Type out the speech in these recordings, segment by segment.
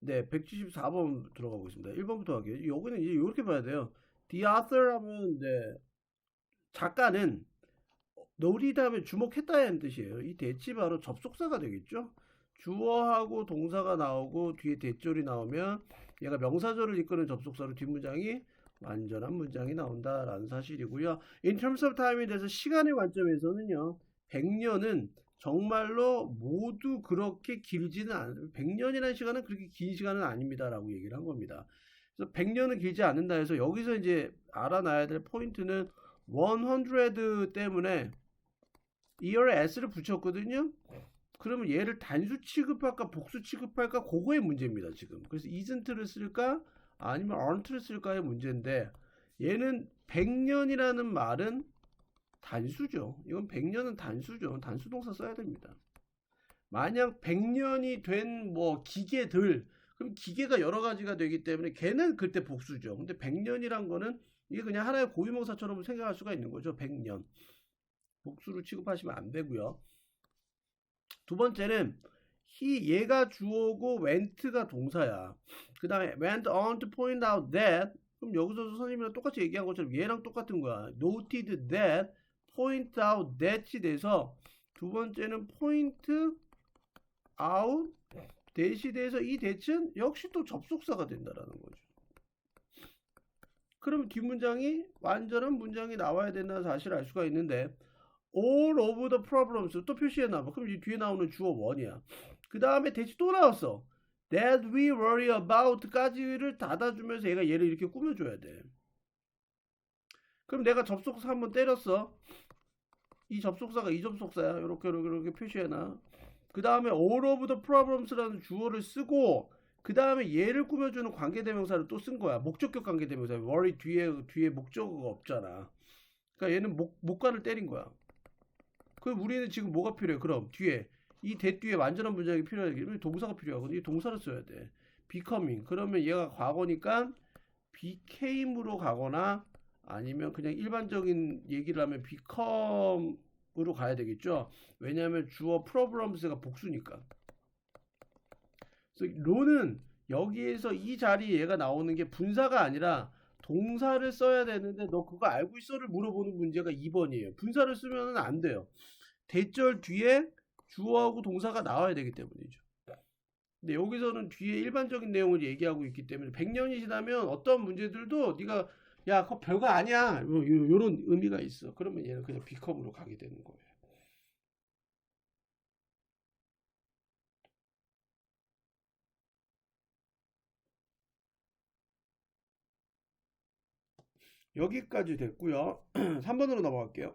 네, 174번 들어가고 있습니다. 1번부터 할게요. 여기는 이제 이렇게 봐야 돼요. The author 하면 네, 작가는 노리 다음에 주목했다는 뜻이에요. 이 대치 바로 접속사가 되겠죠. 주어하고 동사가 나오고 뒤에 대절이 나오면 얘가 명사절을 이끄는 접속사로 뒷문장이 완전한 문장이 나온다라는 사실이고요. In terms of time에 대해서 시간의 관점에서는요. 100년은 정말로 모두 그렇게 길지는 않아요. 100년이라는 시간은 그렇게 긴 시간은 아닙니다라고 얘기를 한 겁니다. 그래서 100년은 길지 않는다 해서 여기서 이제 알아놔야 될 포인트는 100 때문에 이어에 s를 붙였거든요. 그러면 얘를 단수 취급할까 복수 취급할까 그거의 문제입니다 지금. 그래서 isn't를 쓸까 아니면 aren't를 쓸까의 문제인데 얘는 100년이라는 말은 단수죠. 이건 100년은 단수죠. 단수 동사 써야 됩니다. 만약 100년이 된 뭐 기계들 그럼 기계가 여러 가지가 되기 때문에 걔는 그때 복수죠. 근데 100년이란 거는 이게 그냥 하나의 고유명사처럼 생각할 수가 있는 거죠. 100년. 복수로 취급하시면 안 되고요. 두 번째는 he 얘가 주어고 went가 동사야. 그 다음에 went on to point out that 그럼 여기서도 선생님이랑 똑같이 얘기한 것처럼 얘랑 똑같은 거야. noted that, point out that이 돼서 두 번째는 point out that이 돼서 이 that은 역시 또 접속사가 된다라는 거죠. 그럼 뒷문장이 완전한 문장이 나와야 된다는 사실을 알 수가 있는데 all of the problems 또 표시해 놔봐. 그럼 이 뒤에 나오는 주어 원이야. 그 다음에 대시 또 나왔어. that we worry about까지를 닫아주면서 얘가 얘를 이렇게 꾸며줘야 돼. 그럼 내가 접속사 한번 때렸어. 이 접속사가 이 접속사야. 이렇게 이렇게 이렇게 표시해놔. 그 다음에 all of the problems라는 주어를 쓰고 그 다음에 얘를 꾸며주는 관계대명사를 또 쓴 거야. 목적격 관계대명사. worry 뒤에 뒤에 목적어가 없잖아. 그러니까 얘는 목 목관을 때린 거야. 그럼 우리는 지금 뭐가 필요해? 그럼 뒤에 이 대 뒤에 완전한 문장이 필요하기 동사가 필요하거든. 이 동사를 써야 돼. becoming. 그러면 얘가 과거니까 became으로 가거나 아니면 그냥 일반적인 얘기를 하면 become으로 가야 되겠죠. 왜냐하면 주어 problems가 복수니까. 그래서 로는 여기에서 이 자리에 얘가 나오는 게 분사가 아니라 동사를 써야 되는데 너 그거 알고 있어를 물어보는 문제가 2번이에요. 분사를 쓰면 안 돼요. 대절 뒤에 주어하고 동사가 나와야 되기 때문이죠. 근데 여기서는 뒤에 일반적인 내용을 얘기하고 있기 때문에 100년이 지나면 어떤 문제들도 네가 야 그거 별거 아니야 이런 의미가 있어. 그러면 얘는 그냥 비컴으로 가게 되는 거예요. 여기까지 됐고요. 3번으로 넘어갈게요.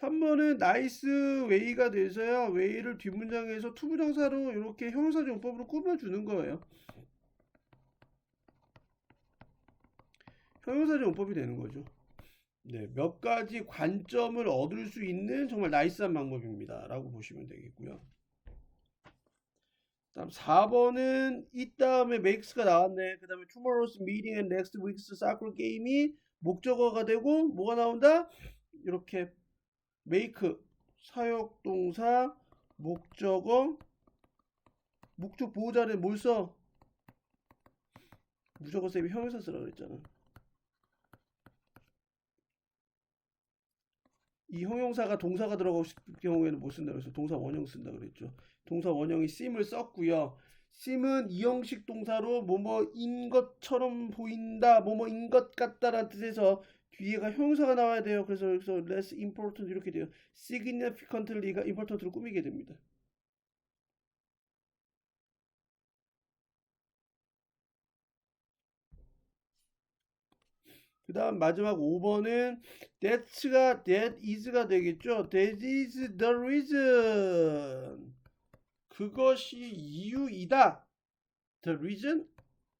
3번은 나이스 웨이가 돼서야 웨이를 뒷문장에서 투부정사로 이렇게 형용사 용법으로 꾸며주는 거예요. 형용사 용법이 되는 거죠. 네, 몇 가지 관점을 얻을 수 있는 정말 나이스한 방법입니다. 라고 보시면 되겠고요. 다음 4번은 이 다음에 makes가 나왔네. 그 다음에 tomorrow's meeting and next week's soccer game이 목적어가 되고 뭐가 나온다? 이렇게 make 사역동사 목적어 목적 보호자는 뭘 써? 무조건 쌤이 형용사 쓰라 그랬잖아. 이 형용사가 동사가 싶을 경우에는 못 쓴다 그래서 동사 원형 쓴다 그랬죠. 동사 원형이 sim을 썼고요. sim은 이형식 동사로 뭐뭐인 것처럼 보인다, 뭐뭐인 것 같다라는 뜻에서 뒤에가 형용사가 나와야 돼요. 그래서 여기서 less important 이렇게 돼요. significantly가 important로 꾸미게 됩니다. 그 다음 마지막 5번은 that's가 that is가 되겠죠. that is the reason. 그것이 이유이다. The reason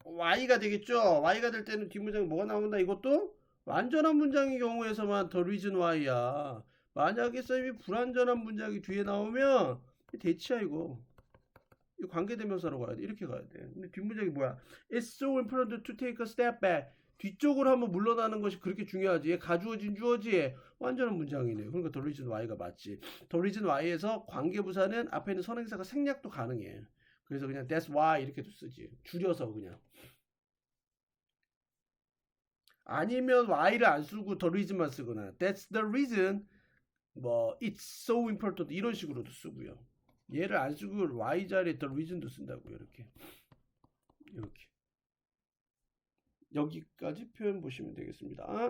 y가 되겠죠. y가 될 때는 뒷문장에 뭐가 나온다. 이것도 완전한 문장의 경우에서만 the reason why야. 만약에 쌤이 불완전한 문장이 뒤에 나오면 대치야 이거. 이 관계대명사로 가야 돼. 이렇게 가야 돼. 근데 뒷문장이 뭐야? It's so important to take a step back. 뒤쪽으로 한번 물러나는 것이 그렇게 중요하지. 가주어진 주어지에 완전한 문장이네요. 그러니까 reason why가 맞지. reason why에서 관계부사는 앞에 있는 선행사가 생략도 가능해. 그래서 그냥 that's why 이렇게도 쓰지. 줄여서 그냥. 아니면 why를 안 쓰고 the reason만 쓰거나 that's the reason 뭐 it's so important 이런 식으로도 쓰고요. 얘를 안 쓰고 why 자리에 the reason도 쓴다고요. 이렇게. 이렇게. 여기까지 표현 보시면 되겠습니다.